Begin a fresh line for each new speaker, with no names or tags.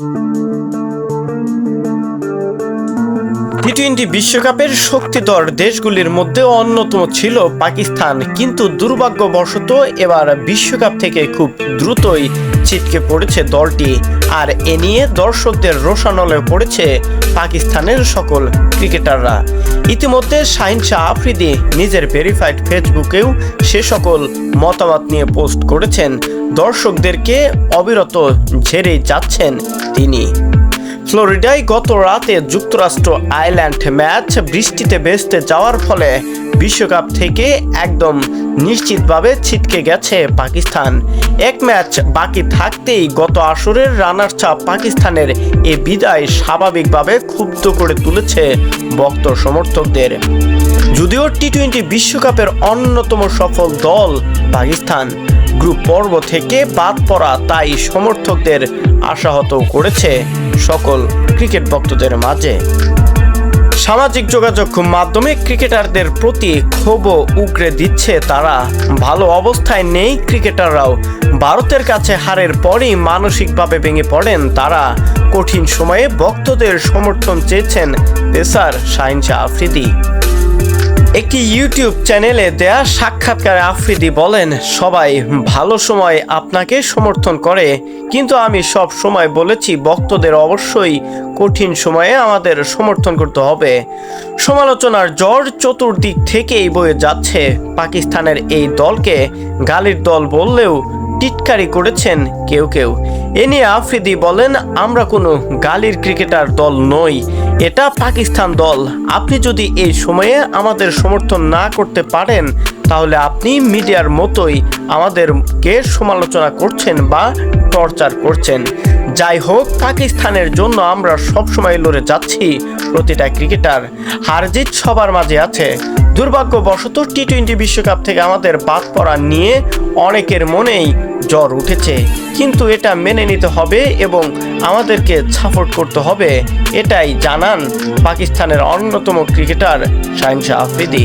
Música T twenty বিশ্বকাপের শক্তিধর দেশগুলির মধ্যে অন্যতম ছিল পাকিস্তান। কিন্তু দুর্ভাগ্যবশত এবার বিশ্বকাপ থেকে খুব দ্রুতই ছিটকে পড়েছে দলটি। আর এ নিয়ে দর্শকদের রোশানলে পড়েছে পাকিস্তানের সকল ক্রিকেটাররা। ইতিমধ্যে শাহিন শাহ আফ্রিদি নিজের ভেরিফাইড ফেসবুকেও সে সকল মতামত নিয়ে পোস্ট করেছেন। দর্শকদেরকে অবিরত ঝেড়ে যাচ্ছেন তিনি। ফ্লোরিডায় গত রাতে যুক্তরাষ্ট্র আইল্যান্ড ম্যাচ বৃষ্টিতে ভেস্তে যাওয়ার ফলে বিশ্বকাপ থেকে একদম নিশ্চিতভাবে ছিটকে গেছে পাকিস্তান। এক ম্যাচ বাকি থাকতেই গত আসরের রানার চাপ পাকিস্তানের এ বিদায় স্বাভাবিকভাবে ক্ষুব্ধ করে তুলেছে ভক্ত সমর্থকদের। যদিও টি টোয়েন্টি বিশ্বকাপের অন্যতম সফল দল পাকিস্তান গ্রুপ পর্ব থেকে বাদ পড়া তাই সমর্থকদের আশাহত করেছে সকল ক্রিকেট ভক্তদের মাঝে। সামাজিক যোগাযোগ মাধ্যমে ক্রিকেটারদের প্রতি ক্ষোভ উগরে দিচ্ছে তারা। ভালো অবস্থায় নেই ক্রিকেটাররাও। ভারতের কাছে হারের পরই মানসিকভাবে ভেঙে পড়েন তারা। কঠিন সময়ে ভক্তদের সমর্থন চেয়েছেন পেসার শাহিন শাহ আফ্রিদি। একটি ইউটিউব চ্যানেলে দেয়া সাক্ষাৎকারে আফ্রিদি বলেন, সবাই ভালো সময় আপনাকে সমর্থন করে, কিন্তু আমি সব সময় বলেছি ভক্তদের অবশ্যই কঠিন সময়ে আমাদের সমর্থন করতে হবে। সমালোচনার জ্বর চতুর্দিক থেকেই বয়ে যাচ্ছে। পাকিস্তানের এই দলকে গালির দল বললেও টিটকারি করেছেন কেউ কেউ। এ নিয়ে আফ্রিদি বলেন, আমরা কোনো গালির ক্রিকেটার দল নই, এটা পাকিস্তান দল। আপনি যদি এই সময়ে আমাদের সমর্থন না করতে পারেন, তাহলে আপনি মিডিয়ার মতোই আমাদেরকে সমালোচনা করছেন বা টর্চার করছেন। যাই হোক, পাকিস্তানের জন্য আমরা সবসময় লড়ে যাচ্ছি প্রতিটা ক্রিকেটার। হারজিত সবার মাঝে আছে। দুর্ভাগ্যবশত টি টোয়েন্টি বিশ্বকাপ থেকে আমাদের বাদ পড়া নিয়ে অনেকের মনেই জ্বর উঠেছে। কিন্তু এটা মেনে নিতে হবে এবং আমাদেরকে সাপোর্ট করতে হবে। এটাই জানান পাকিস্তানের অন্যতম ক্রিকেটার শাহিনশাহ আফ্রিদি।